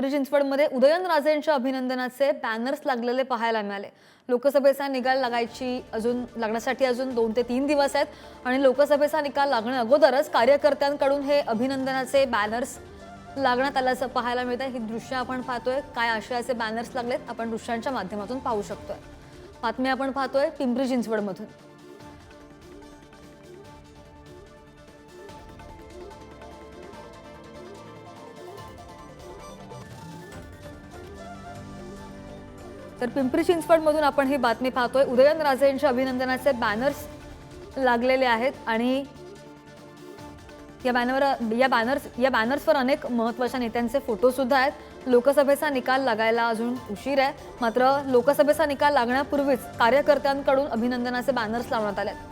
पिंपरी चिंचवडमध्ये उदयनराजेंच्या अभिनंदनाचे बॅनर्स लागलेले पाहायला मिळाले. लोकसभेचा निकाल लागायची अजून लागण्यासाठी अजून दोन ते तीन दिवस आहेत आणि लोकसभेचा निकाल लागण्या अगोदरच कार्यकर्त्यांकडून हे अभिनंदनाचे बॅनर्स लागण्यात आल्याचं पाहायला मिळत आहे ही दृश्य आपण पाहतोय. काय आशयाचे बॅनर्स लागलेत आपण दृश्यांच्या माध्यमातून पाहू शकतोय. बातमी आपण पाहतोय पिंपरी चिंचवडमधून. तर पिंपरी चिंचवडमधून आपण ही बातमी पाहतोय. उदयनराजेंच्या अभिनंदनाचे बॅनर्स लागलेले आहेत आणि या बॅनरवर या बॅनर्स या बॅनर्सवर अनेक महत्त्वाच्या नेत्यांचे फोटो सुद्धा आहेत. लोकसभेचा निकाल लागायला अजून उशीर आहे. मात्र लोकसभेचा निकाल लागण्यापूर्वीच कार्यकर्त्यांकडून अभिनंदनाचे बॅनर्स लावण्यात आले आहेत.